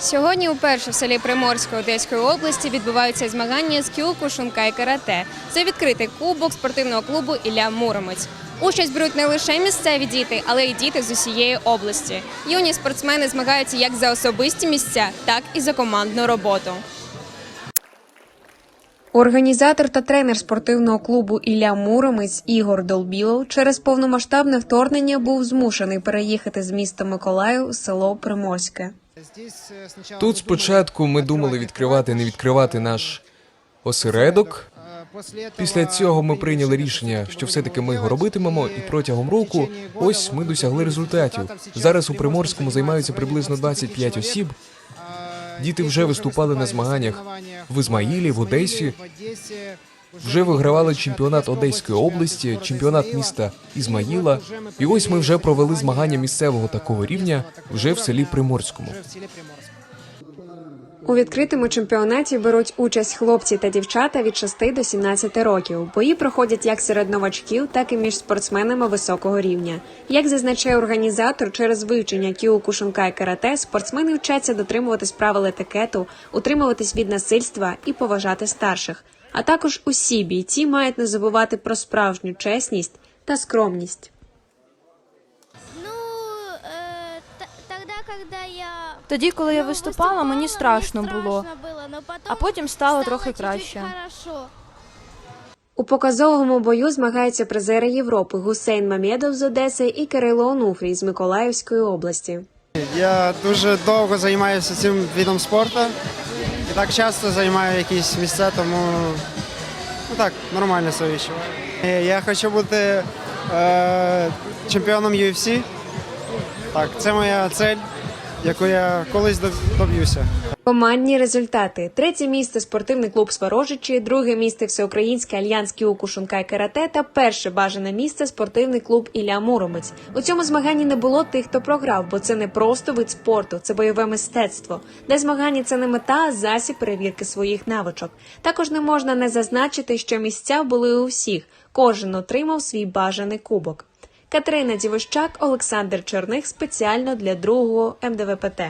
Сьогодні уперше в селі Приморської Одеської області відбуваються змагання з кюку, шунка і карате. Це відкритий кубок спортивного клубу Ілля Муромець. Участь беруть не лише місцеві діти, але й діти з усієї області. Юні спортсмени змагаються як за особисті місця, так і за командну роботу. Організатор та тренер спортивного клубу Ілля Муромець Ігор Долбілов через повномасштабне вторгнення був змушений переїхати з міста Миколаїв у село Приморське. Тут спочатку ми думали відкривати, не відкривати наш осередок. Після цього ми прийняли рішення, що все-таки ми його робитимемо, і протягом року ось ми досягли результатів. Зараз у Приморському займаються приблизно 25 осіб. Діти вже виступали на змаганнях в Ізмаїлі, в Одесі. Вже вигравали чемпіонат Одеської області, чемпіонат міста Ізмаїла. І ось ми вже провели змагання місцевого такого рівня вже в селі Приморському. У відкритому чемпіонаті беруть участь хлопці та дівчата від 6 до 17 років. Бої проходять як серед новачків, так і між спортсменами високого рівня. Як зазначає організатор, через вивчення кіоку, шунка і карате спортсмени вчаться дотримуватись правил етикету, утримуватись від насильства і поважати старших. А також усі бійці мають не забувати про справжню чесність та скромність. Ну, т- тогда, когда я... Тоді, коли я ну, виступала, мені страшно було. А потім стало трохи краще. У показовому бою змагаються призери Європи Гусейн Мамєдов з Одеси і Кирило Онуфрій з Миколаївської області. Я дуже довго займаюся цим видом спорту і так часто займаю якісь місця, тому ну так, нормально себе відчуваю. Е, Я хочу бути е, чемпіоном UFC. Так, це моя цель, яку я колись доб'юся. Командні результати: третє місце спортивний клуб Сварожичі, друге місце Всеукраїнський альянс Шунка і Карате та перше бажане місце спортивний клуб Ілля Муромець. У цьому змаганні не було тих, хто програв, бо це не просто вид спорту, це бойове мистецтво. Де змагання це не мета, а засіб перевірки своїх навичок. Також не можна не зазначити, що місця були у всіх. Кожен отримав свій бажаний кубок. Катерина Дівощак, Олександр Черних спеціально для другого МДВПТ.